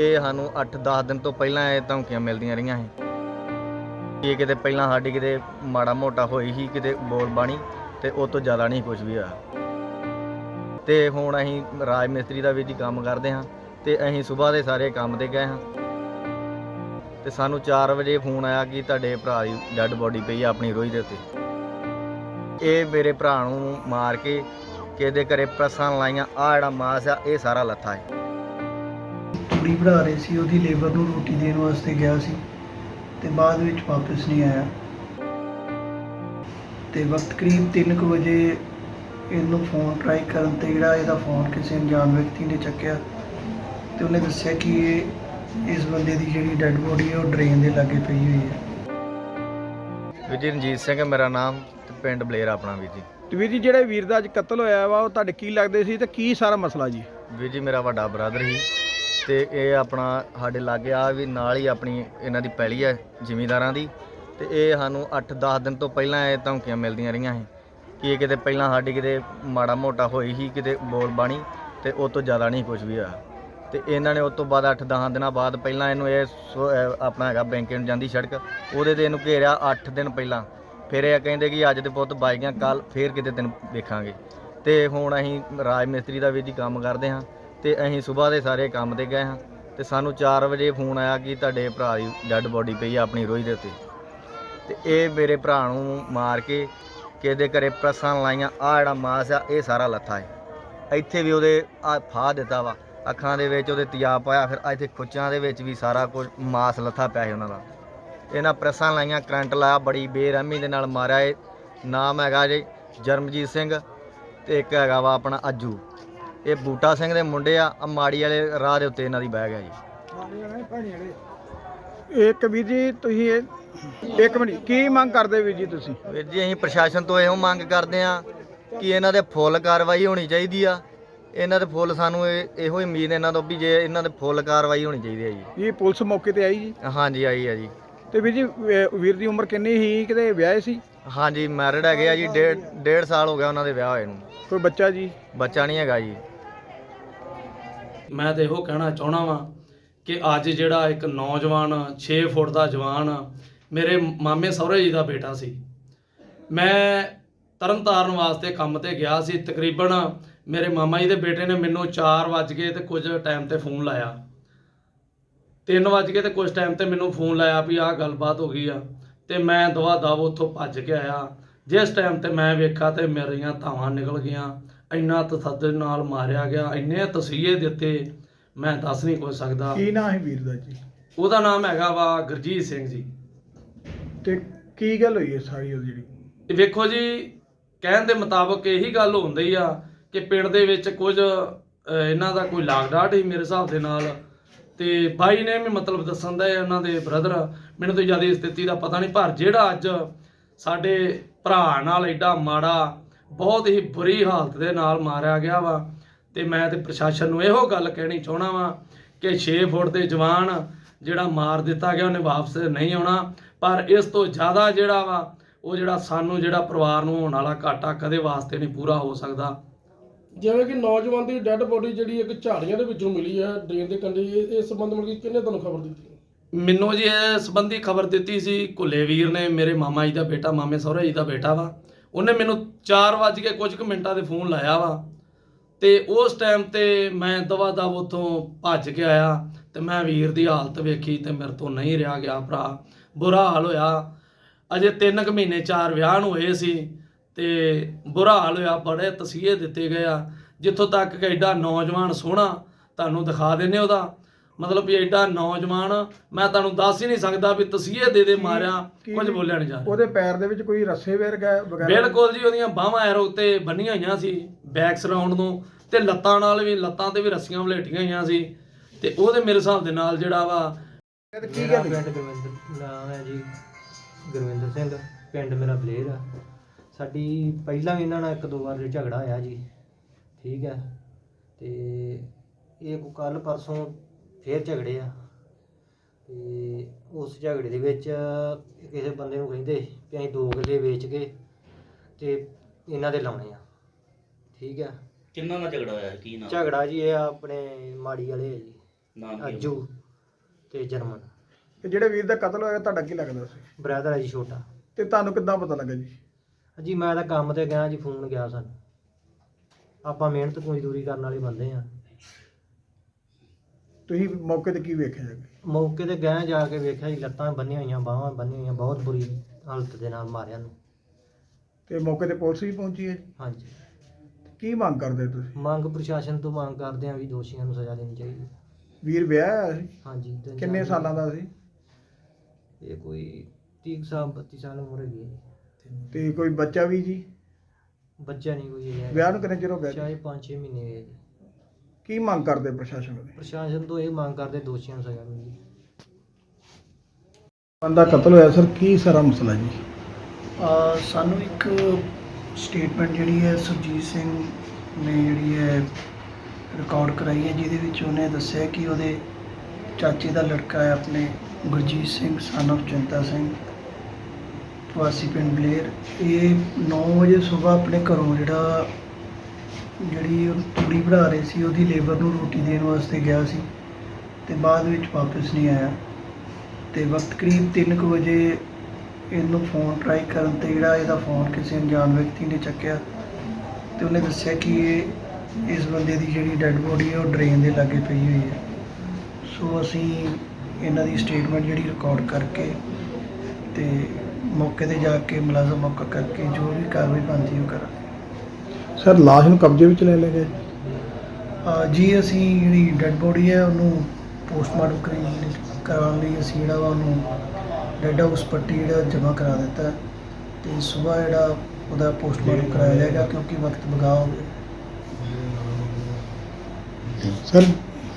ਇਹ ਸਾਨੂੰ 8-10 ਦਿਨ ਤੋਂ ਪਹਿਲਾਂ ਇਹ ਧਮਕੀਆਂ ਮਿਲਦੀਆਂ ਰਹੀਆਂ ਸੀ। ਇਹ ਕਿਤੇ ਪਹਿਲਾਂ ਸਾਡੀ ਕਿਤੇ ਮਾੜਾ ਮੋਟਾ ਹੋਈ ਸੀ, ਕਿਤੇ ਬੋਲ ਬਾਣੀ ਤੇ ਉਹ ਤੋਂ ਜ਼ਿਆਦਾ ਨਹੀਂ ਕੁਝ ਵੀ ਹੋਇਆ। ਤੇ ਹੁਣ ਅਸੀਂ ਰਾਜ ਮਿਸਤਰੀ ਦਾ ਵੀ ਜੀ ਕੰਮ ਕਰਦੇ ਹਾਂ ਤੇ ਅਸੀਂ ਸਵੇਰ ਦੇ ਸਾਰੇ ਕੰਮ ਤੇ ਗਏ ਹਾਂ। ਤੇ ਸਾਨੂੰ 4 ਵਜੇ ਫੋਨ ਆਇਆ ਕਿ ਤੁਹਾਡੇ ਭਰਾ ਦੀ ਡੈੱਡ ਬੋਡੀ ਪਈ ਆ ਆਪਣੀ ਰੋਈ ਦੇ ਉੱਤੇ। ਇਹ ਮੇਰੇ ਭਰਾ ਨੂੰ ਮਾਰ ਕੇ, ਕਿਹਦੇ ਘਰੇ ਪ੍ਰਸਾਂ ਲਾਈਆਂ ਆ ਜਿਹੜਾ ਮਾਸ ਆ, ਇਹ ਸਾਰਾ ਲੱਥਾ ਹੈ। ਕੁੜੀ ਬਣਾ ਰਹੀ ਸੀ ਉਹਦੀ ਲੇਬਰ ਨੂੰ ਰੋਟੀ ਦੇਣ ਵਾਸਤੇ ਗਿਆ ਸੀ ਤੇ ਬਾਅਦ ਵਿੱਚ ਵਾਪਸ ਨਹੀਂ ਆਇਆ। ਤੇ ਵਕਤ ਕਰੀਬ 3:00 ਵਜੇ ਇਹਨੂੰ ਫੋਨ ਟਰਾਈ ਕਰਨ ਤੇ ਜਿਹੜਾ ਇਹਦਾ ਫੋਨ ਕਿਸੇ ਅਣਜਾਣ ਵਿਅਕਤੀ ਨੇ ਚੱਕਿਆ ਤੇ ਉਹਨੇ ਦੱਸਿਆ ਕਿ ਇਹ ਇਸ ਬੰਦੇ ਦੀ ਜਿਹੜੀ ਡੈੱਡ ਬੋਡੀ ਹੈ ਉਹ ਡਰੇਨ ਦੇ ਲਾਗੇ ਪਈ ਹੋਈ ਹੈ। ਵੀਰ ਜੀ ਰਣਜੀਤ ਸਿੰਘ ਹੈ ਮੇਰਾ ਨਾਮ ਤੇ ਪਿੰਡ ਬਲੇਰ ਆਪਣਾ ਵੀਰ ਜੀ। ਤੇ ਵੀਰ ਜੀ ਜਿਹੜੇ ਵੀਰ ਦਾ ਅੱਜ ਕਤਲ ਹੋਇਆ ਵਾ ਉਹ ਤੁਹਾਡੇ ਕੀ ਲੱਗਦੇ ਸੀ ਤੇ ਕੀ ਸਾਰਾ ਮਸਲਾ ਜੀ? ਵੀਰ ਜੀ ਮੇਰਾ ਵੱਡਾ ਬ੍ਰਦਰ ਸੀ। ਤੇ ਇਹ ਆਪਣਾ ਸਾਡੇ ਲਾਗੇ ਆ ਵੀ ਨਾਲ ਹੀ ਆਪਣੀ ਇਹਨਾਂ ਦੀ ਪੈਲੀ ਹੈ ਜ਼ਿਮੀਂਦਾਰਾਂ ਦੀ। ਤੇ ਇਹ ਸਾਨੂੰ 8-10 ਦਿਨ ਤੋਂ ਪਹਿਲਾਂ ਇਹ ਧਮਕੀਆਂ ਮਿਲਦੀਆਂ ਰਹੀਆਂ ਸੀ ਕਿ ਇਹ ਕਿਤੇ ਪਹਿਲਾਂ ਸਾਡੀ ਕਿਤੇ ਮਾੜਾ ਮੋਟਾ ਹੋਈ ਸੀ, ਕਿਤੇ ਬੋਲ ਬਾਣੀ ਤੇ ਉਹ ਤੋਂ ਜ਼ਿਆਦਾ ਨਹੀਂ ਕੁਝ ਵੀ ਹੋਇਆ। ਤੇ ਇਹਨਾਂ ਨੇ ਉਸ ਤੋਂ ਬਾਅਦ 8-10 ਦਿਨਾਂ ਬਾਅਦ ਪਹਿਲਾਂ ਇਹਨੂੰ ਇਹ ਸੋ- ਆਪਣਾ ਹੈਗਾ ਬੈਂਕੇ ਨੂੰ ਜਾਂਦੀ ਸੜਕ, ਉਹਦੇ ਤੇ ਇਹਨੂੰ ਘੇਰਿਆ 8 ਦਿਨ ਪਹਿਲਾਂ। ਫਿਰ ਇਹ ਕਹਿੰਦੇ ਕਿ ਅੱਜ ਦੇ ਪੁੱਤ ਬਾਈਕਾਂ ਗਿਆ ਕੱਲ ਫੇਰ ਕਿਤੇ ਦਿਨ ਦੇਖਾਂਗੇ ਤੇ ਹੁਣ ਅਸੀਂ ਰਾਜ ਮਿਸਤਰੀ ਦਾ ਵੀ ਜੀ ਕੰਮ ਕਰਦੇ ਹਾਂ। ਤੇ ਅਸੀਂ ਸਵੇਰ ਦੇ ਸਾਰੇ ਕੰਮ ਤੇ ਗਏ ਹਾਂ ਤੇ ਸਾਨੂੰ 4 ਵਜੇ ਫੋਨ ਆਇਆ ਕਿ ਤੁਹਾਡੇ ਭਰਾ ਦੀ ਡੈੱਡ ਬੋਡੀ ਪਈ ਆ ਆਪਣੀ ਰੋਹੀ ਦੇ ਉੱਤੇ। ਤੇ ਇਹ ਮੇਰੇ ਭਰਾ ਨੂੰ ਮਾਰ ਕੇ ਕਿਹਦੇ ਘਰੇ ਪ੍ਰਸਾਂ ਲਾਈਆਂ ਆ ਜਿਹੜਾ ਮਾਸ ਆ, ਇਹ ਸਾਰਾ ਲੱਥਾ ਹੈ ਇੱਥੇ ਵੀ ਉਹਦੇ ਆ ਫਾਹ ਦਿੱਤਾ ਵਾ, ਅੱਖਾਂ ਦੇ ਵਿੱਚ ਉਹਦੇ ਤਿਆਬ ਪਾਇਆ, ਫਿਰ ਇੱਥੇ ਖੁੱਚਾਂ ਦੇ ਵਿੱਚ ਵੀ ਸਾਰਾ ਕੁਝ ਮਾਸ ਲੱਥਾ ਪਿਆ ਸੀ ਉਹਨਾਂ ਦਾ। ਇਹਨਾਂ ਪ੍ਰੈਸਾਂ ਲਾਈਆਂ, ਕਰੰਟ ਲਾਇਆ, ਬੜੀ ਬੇਰਹਿਮੀ ਦੇ ਨਾਲ ਮਾਰਿਆ ਇਹ ਨਾਮ ਹੈਗਾ ਜੀ ਜਰਮਜੀਤ ਸਿੰਘ ਤੇ ਇੱਕ ਹੈਗਾ ਵਾ ਆਪਣਾ ਅੱਜੂ। ਇਹ ਬੂਟਾ ਸਿੰਘ ਦੇ ਮੁੰਡੇ ਆ ਆਹ ਮਾੜੀ ਵਾਲੇ ਰਾਹ ਦੇ ਉੱਤੇ ਇਹਨਾਂ ਦੀ ਬੈਗ ਹੈ ਜੀ। ਇੱਕ ਵੀਰ ਜੀ ਤੁਸੀਂ ਇਹ ਇੱਕ ਮਿੰਟ ਕੀ ਮੰਗ ਕਰਦੇ ਵੀਰ ਜੀ ਤੁਸੀਂ? ਵੀਰ ਜੀ ਅਸੀਂ ਪ੍ਰਸ਼ਾਸਨ ਤੋਂ ਇਹੋ ਮੰਗ ਕਰਦੇ ਆ ਕਿ ਇਹਨਾਂ ਦੇ ਫੁੱਲ ਕਾਰਵਾਈ ਹੋਣੀ ਚਾਹੀਦੀ ਆ। ਇਹਨਾਂ ਦੇ ਫੁੱਲ ਸਾਨੂੰ ਇਹ- ਇਹੋ ਹੀ ਉਮੀਦ ਇਹਨਾਂ ਤੋਂ ਵੀ ਜੇ ਇਹਨਾਂ ਦੇ ਫੁੱਲ ਕਾਰਵਾਈ ਹੋਣੀ ਚਾਹੀਦੀ ਹੈ ਜੀ। ਇਹ ਪੁਲਿਸ ਮੌਕੇ ਤੇ ਆਈ ਜੀ? ਹਾਂਜੀ ਆਈ ਆ ਜੀ। ਤੇ ਵੀਰ ਜੀ ਵ- ਵੀਰ ਦੀ ਉਮਰ ਕਿੰਨੀ ਸੀ? ਕਿਤੇ ਵਿਆਹੇ ਸੀ? ਹਾਂਜੀ ਮੈਰਿਡ ਹੈਗੇ ਆ ਜੀ ਡੇਢ ਡੇਢ ਸਾਲ ਹੋ ਗਿਆ ਉਹਨਾਂ ਦੇ ਵਿਆਹ ਹੋਏ ਨੂੰ। ਕੋਈ ਬੱਚਾ ਜੀ? ਬੱਚਾ ਨਹੀਂ ਹੈਗਾ ਜੀ। ਮੈਂ ਤਾਂ ਇਹੋ ਕਹਿਣਾ ਚਾਹਣਾ ਵਾਂ ਕਿ ਅੱਜ ਜਿਹੜਾ ਇੱਕ ਨੌਜਵਾਨ 6 ਫੁੱਟ ਦਾ ਜਵਾਨ ਮੇਰੇ ਮਾਮੇ ਸਹੁਰੇ ਜੀ ਦਾ ਬੇਟਾ ਸੀ। ਮੈਂ ਤਰਨਤਾਰਨ ਵਾਸਤੇ ਕੰਮ ਤੇ ਗਿਆ ਸੀ। ਤਕਰੀਬਨ ਮੇਰੇ ਮਾਮਾ ਜੀ ਦੇ ਬੇਟੇ ਨੇ ਮੈਨੂੰ 4 ਵਜ ਗਏ ਤੇ ਕੁਝ ਟਾਈਮ ਤੇ ਫੋਨ ਲਾਇਆ। 3 ਵਜ ਗਏ ਤੇ ਕੁਝ ਟਾਈਮ ਤੇ ਮੈਨੂੰ ਫੋਨ ਲਾਇਆ ਵੀ ਆਹ ਗੱਲਬਾਤ ਹੋ ਗਈ ਆ ਤੇ ਮੈਂ ਦਵਾ ਦਵ ਉੱਥੋਂ ਭੱਜ ਕੇ ਆਇਆ। ਜਿਸ ਟਾਈਮ ਤੇ ਮੈਂ ਵੇਖਾ ਤੇ ਮੇਰੀਆਂ ਧਾਵਾਂ ਨਿਕਲ ਗਈਆਂ। ਇੰਨਾ ਤਸੱਦਦ ਨਾਲ ਮਾਰਿਆ ਗਿਆ ਇੰਨੇ ਤਸੀਹੇ ਦਿੱਤੇ ਮੈਂ ਦੱਸ ਨਹੀਂ ਕੁਝ ਸਕਦਾ। ਕੀ ਨਾਂ ਹੈ ਵੀਰ ਦਾ ਜੀ? ਉਹਦਾ ਨਾਮ ਹੈਗਾ ਵਾ ਗੁਰਜੀਤ ਸਿੰਘ ਜੀ। ਤੇ ਕੀ ਗੱਲ ਹੋਈ ਹੈ ਸਾਰੀ ਉਹ ਜਿਹੜੀ? ਇਹ ਵੇਖੋ ਜੀ ਕਹਿਣ ਦੇ ਮੁਤਾਬਕ ਇਹੀ ਗੱਲ ਹੁੰਦੀ ਆ ਕਿ ਪਿੰਡ ਦੇ ਵਿੱਚ ਕੁਝ ਅਹ, ਇਹਨਾਂ ਦਾ ਕੋਈ ਲਾਗਡਾਟ ਹੀ ਮੇਰੇ ਹਿਸਾਬ ਦੇ ਨਾਲ। ਤੇ ਬਾਈ ਨੇ ਵੀ ਮਤਲਬ ਦੱਸਣ ਦਾ ਉਹਨਾਂ ਦੇ ਬ੍ਰਦਰ ਮੈਨੂੰ ਤਾਂ ਜ਼ਿਆਦਾ ਸਥਿਤੀ ਦਾ ਪਤਾ ਨਹੀਂ ਪਰ ਜਿਹੜਾ ਅੱਜ ਸਾਡੇ ਭਰਾ ਨਾਲ ਐਡਾ ਮਾੜਾ ਬਹੁਤ ਹੀ ਬੁਰੀ ਹਾਲਤ ਦੇ ਨਾਲ ਮਾਰਿਆ ਗਿਆ ਵਾ ਤੇ ਮੈਂ ਤੇ ਪ੍ਰਸ਼ਾਸਨ ਨੂੰ ਇਹੋ ਗੱਲ ਕਹਿਣੀ ਚਾਹਣਾ ਵਾ ਕਿ 6 ਫੁੱਟ ਦੇ ਜਵਾਨ ਜਿਹੜਾ ਮਾਰ ਦਿੱਤਾ ਗਿਆ ਉਹਨੇ ਵਾਪਸ ਨਹੀਂ ਆਉਣਾ। ਪਰ ਇਸ ਤੋਂ ਜ਼ਿਆਦਾ ਜਿਹੜਾ ਵਾ ਉਹ ਜਿਹੜਾ ਸਾਨੂੰ ਜਿਹੜਾ ਪਰਿਵਾਰ ਨੂੰ ਹੋਣ ਵਾਲਾ ਘਾਟਾ ਕਦੇ ਵਾਸਤੇ ਨਹੀਂ ਪੂਰਾ ਹੋ ਸਕਦਾ। ਜਿਵੇਂ ਕਿ ਨੌਜਵਾਨ ਦੀ ਡੈੱਡ ਬੋਡੀ ਜਿਹੜੀ ਇੱਕ ਝਾੜੀਆਂ ਦੇ ਵਿੱਚੋਂ ਮਿਲੀ ਹੈ ਡਰੇਨ ਦੇ ਕੰਢੇ ਇਸ ਸੰਬੰਧ ਵਿੱਚ ਕਿਹਨੇ ਤੁਹਾਨੂੰ ਖਬਰ ਦਿੱਤੀ? ਮੈਨੂੰ ਜੀ ਇਹ ਸੰਬੰਧੀ ਖਬਰ ਦਿੱਤੀ ਸੀ ਕੁੱਲੇ ਵੀਰ ਨੇ ਮੇਰੇ ਮਾਮਾ ਜੀ ਦਾ ਬੇਟਾ ਮਾਮੇ ਸਹੁਰੇ ਜੀ ਦਾ ਬੇਟਾ ਵਾ। ਉਹਨੇ ਮੈਨੂੰ 4 ਵਜੇ ਕੇ ਕੁਝ ਕੁ ਮਿੰਟਾਂ ਦੇ ਫੋਨ ਲਾਇਆ ਵਾ। ਤੇ ਉਸ ਟਾਈਮ ਤੇ ਮੈਂ ਦਵਾ ਦਵ ਉੱਥੋਂ ਭੱਜ ਕੇ ਆਇਆ ਤੇ ਮੈਂ ਵੀਰ ਦੀ ਹਾਲਤ ਵੇਖੀ ਤੇ ਮੇਰੇ ਤੋਂ ਨਹੀਂ ਰਿਹਾ ਗਿਆ ਭਰਾ। ਬੁਰਾ ਹਾਲ ਹੋਇਆ। ਅਜੇ 3 ਕੁ ਮਹੀਨੇ ਚਾਰ ਵਿਆਹ ਨੂੰ ਹੋਏ ਸੀ ਤੇ ਬੁਰਾ ਹਾਲ ਹੋਇਆ, ਬੜੇ ਤਸੀਹੇ ਦਿੱਤੇ ਗਏ ਆ। ਜਿੱਥੋਂ ਤੱਕ ਕਿ ਐਡਾ ਨੌਜਵਾਨ ਸੋਹਣਾ ਤੁਹਾਨੂੰ ਦਿਖਾ ਦਿੰਨੇ ਉਹਦਾ। ਮਤਲਬ ਵੀ ਐਡਾ ਨੌਜਵਾਨ ਮੈਂ ਤੁਹਾਨੂੰ ਦੱਸ ਹੀ ਨਹੀਂ ਸਕਦਾ ਵੀ ਤਸੀਹੇ ਦੇ ਦੇ ਮਾਰਿਆ ਕੀ- ਕੁਝ ਬੋਲਿਆ ਨਹੀਂ ਜਾ ਰਿਹਾ। ਉਹਦੇ ਪੈਰ ਦੇ ਵਿੱਚ ਕੋਈ ਰੱਸੇ ਵਰਗਾ ਵਗੈਰਾ? ਬਿਲਕੁਲ ਜੀ ਉਹਦੀਆਂ ਬਾਹਾਂ ਐਰੋ ਤੇ ਬੰਨੀਆਂ ਹੋਈਆਂ ਸੀ ਬੈਕ ਸਰਾਉਂਡ ਨੂੰ ਤੇ ਲੱਤਾਂ ਨਾਲ ਵੀ ਲੱਤਾਂ ਤੇ ਵੀ ਰੱਸੀਆਂ ਵਲੇਟੀਆਂ ਹੋਈਆਂ ਸੀ ਤੇ ਉਹਦੇ ਮੇਰੇ ਹਿਸਾਬ ਦੇ ਨਾਲ ਜਿਹੜਾ ਵਾ ਤੇ ਕੀ ਮੇਰਾ ਗੱਲ ਪਿੰਡ ਗੁਰਵਿੰਦਰ ਨਾਮ ਹੈ ਜੀ ਗੁਰਵਿੰਦਰ ਸਿੰਘ ਪਿੰਡ ਮੇਰਾ ਬਲੇਰ ਆ। ਸਾਡੀ ਪਹਿਲਾਂ ਵੀ ਇਹਨਾਂ ਨਾਲ ਇੱਕ ਦੋ ਵਾਰ ਝਗੜਾ ਹੋਇਆ ਜੀ ਠੀਕ ਹੈ ਤੇ ਇਹ ਕੋ ਕੱਲ ਪਰਸੋਂ ਫੇਰ ਝਗੜੇ ਆ। ਤੇ ਉਸ ਝਗੜੇ ਦੇ ਵਿੱਚ ਕਿਸੇ ਬੰਦੇ ਨੂੰ ਕਹਿੰਦੇ ਕਿ ਅਸੀਂ ਦੋ ਕਿੱਲੇ ਵੇਚ ਕੇ ਤੇ ਇਹਨਾਂ ਦੇ ਲਾਉਣੇ ਆ। ਠੀਕ ਹੈ ਕਿੰਨਾ ਨਾਲ ਝਗੜਾ ਹੋਇਆ? ਕੀ ਨਾਮ? ਝਗੜਾ ਜੀ ਇਹ ਆਪਣੇ ਮਾੜੀ ਵਾਲੇ ਆ ਜੀ। ਅੱਜੂ ਤੇ ਜਰਮਨ। ਤੇ ਜਿਹੜੇ ਵੀਰ ਦਾ ਕਤਲ ਹੋਇਆ ਤੁਹਾਡਾ ਕੀ ਲੱਗਦਾ ਸੀ? ਬ੍ਰਦਰ ਹੈ ਜੀ ਛੋਟਾ। ਤੇ ਤੁਹਾਨੂੰ ਕਿੱਦਾਂ ਪਤਾ ਲੱਗਾ ਜੀ? ਜੀ ਮੈਂ ਤਾਂ ਕੰਮ ਤੇ ਗਿਆ ਜੀ ਫੋਨ ਗਿਆ ਸਾਨੂੰ। ਆਪਾਂ ਮਿਹਨਤ ਮਜ਼ਦੂਰੀ ਕਰਨ ਵਾਲੇ ਬੰਦੇ ਆ। ਤੁਸੀਂ ਮੌਕੇ ਤੇ ਕੀ ਵੇਖਿਆ ਜੀ ਮੌਕੇ ਤੇ ਗਏ ਜਾ ਕੇ ਵੇਖਿਆ ਜੀ ਲੱਤਾਂ ਬੰਨੀਆਂ ਹੋਈਆਂ ਬਾਹਾਂ ਬੰਨੀਆਂ ਹੋਈਆਂ ਬਹੁਤ ਬੁਰੀ ਹਾਲਤ ਦੇ ਨਾਲ ਮਾਰਿਆ ਨੂੰ ਤੇ ਮੌਕੇ ਤੇ ਪੁਲਿਸ ਵੀ ਪਹੁੰਚੀ ਹੈ ਜੀ। ਹਾਂਜੀ। ਕੀ ਮੰਗ ਕਰਦੇ ਤੁਸੀਂ? ਮੰਗ ਪ੍ਰਸ਼ਾਸਨ ਤੋਂ ਮੰਗ ਕਰਦੇ ਆ ਵੀ ਦੋਸ਼ੀਆਂ ਨੂੰ ਸਜ਼ਾ ਦੇਣੀ ਚਾਹੀਦੀ। ਵੀਰ ਵਿਆਹ ਹੋਇਆ ਸੀ? ਹਾਂਜੀ ਕਿੰਨੇ ਸਾਲਾਂ ਦਾ ਸੀ? ਇਹ ਕੋਈ 30 ਸਾਲ 32 ਸਾਲ ਉਮਰ ਹੈਗੀ ਹੈ ਜੀ। ਤੇ ਕੋਈ ਬੱਚਾ ਵੀ ਜੀ? ਬੱਚਾ ਨਹੀਂ ਕੋਈ ਹੈ ਵਿਆਹ ਨੂੰ ਕਿੰਨੇ ਚਿਰ ਹੋ ਗਿਆ ਜੀ? ਚਾਹੇ 5-6 ਮਹੀਨੇ ਹੋਏ ਜੀ। ਕੀ ਮੰਗ ਕਰਦੇ ਪ੍ਰਸ਼ਾਸਨ ਕੋਲ ਪ੍ਰਸ਼ਾਸਨ ਤੋਂ ਇਹ ਮੰਗ ਕਰਦੇ ਦੋਸ਼ੀਆਂ ਨੂੰ ਸਜ਼ਾ ਮਿਲੇ ਬੰਦਾ ਕਤਲ ਹੋਇਆ ਸਰ ਕੀ ਸਾਰਾ ਮਸਲਾ ਜੀ? ਅਹ ਸਾਨੂੰ ਇੱਕ ਸਟੇਟਮੈਂਟ ਜਿਹੜੀ ਹੈ ਸੁਰਜੀਤ ਸਿੰਘ ਨੇ ਜਿਹੜੀ ਹੈ ਰਿਕਾਰਡ ਕਰਾਈ ਹੈ ਜਿਹਦੇ ਵਿੱਚ ਉਹਨੇ ਦੱਸਿਆ ਕਿ ਉਹਦੇ ਚਾਚੇ ਦਾ ਲੜਕਾ ਹੈ ਆਪਣੇ ਗੁਰਜੀਤ ਸਿੰਘ son of ਚਿੰਤਾ ਸਿੰਘ ਵਾਸੀ ਪਿੰਡ ਬਲੇਰ। ਇਹ 9 ਵਜੇ ਸਵੇਰ ਆਪਣੇ ਘਰੋਂ ਜਿਹੜਾ ਜਿਹੜੀ ਉਹ ਤੂੜੀ ਬਣਾ ਰਹੇ ਸੀ, ਉਹਦੀ ਲੇਬਰ ਨੂੰ ਰੋਟੀ ਦੇਣ ਵਾਸਤੇ ਗਿਆ ਸੀ ਤੇ ਬਾਅਦ ਵਿੱਚ ਵਾਪਸ ਨਹੀਂ ਆਇਆ। ਤੇ ਵਕਤ ਕਰੀਬ 3:00 ਵਜੇ ਇਹਨੂੰ ਫੋਨ ਟਰਾਈ ਕਰਨ ਤੇ ਜਿਹੜਾ ਇਹਦਾ ਫੋਨ ਕਿਸੇ ਅਣਜਾਣ ਵਿਅਕਤੀ ਨੇ ਚੱਕਿਆ ਤੇ ਉਹਨੇ ਦੱਸਿਆ ਕਿ ਇਹ ਇਸ ਬੰਦੇ ਦੀ ਜਿਹੜੀ ਡੈੱਡ ਬੋਡੀ ਹੈ ਉਹ ਡਰੇਨ ਦੇ ਲਾਗੇ ਪਈ ਹੋਈ ਹੈ। ਸੋ ਅਸੀਂ ਇਹਨਾਂ ਦੀ ਸਟੇਟਮੈਂਟ ਜਿਹੜੀ ਰਿਕਾਰਡ ਕਰਕੇ ਤੇ ਮੌਕੇ ਤੇ ਜਾ ਕੇ ਮੁਲਾਜ਼ਮ ਮੌਕਾ ਕਰਕੇ ਜੋ ਵੀ ਕਾਰਵਾਈ ਬਣਦੀ ਉਹ ਕਰਾਂਗੇ। ਸਰ ਲਾਸ਼ ਨੂੰ ਕਬਜ਼ੇ ਵਿੱਚ ਲੈ ਲਿਆ ਗਿਆ ਜੀ? ਅਹ ਜੀ ਅਸੀਂ ਜਿਹੜੀ ਡੈੱਡ ਬੋਡੀ ਹੈ ਉਹਨੂੰ ਪੋਸਟਮਾਰਟਮ ਕਰੀ ਕਰਾਉਣ ਲਈ ਅਸੀਂ ਜਿਹੜਾ ਵਾ ਉਹਨੂੰ ਡੈੱਡ ਹਾਊਸ ਪੱਟੀ ਜਿਹੜਾ ਜਮ੍ਹਾਂ ਕਰਾ ਦਿੱਤਾ ਹੈ ਤੇ ਸਵੇਰ ਜਿਹੜਾ ਉਹਦਾ ਪੋਸਟਮਾਰਟਮ ਕਰਾਇਆ ਜਾਏਗਾ ਕਿਉਂਕਿ ਵਕਤ ਬਗਾ ਹੋ ਗਿਆ ਸਰ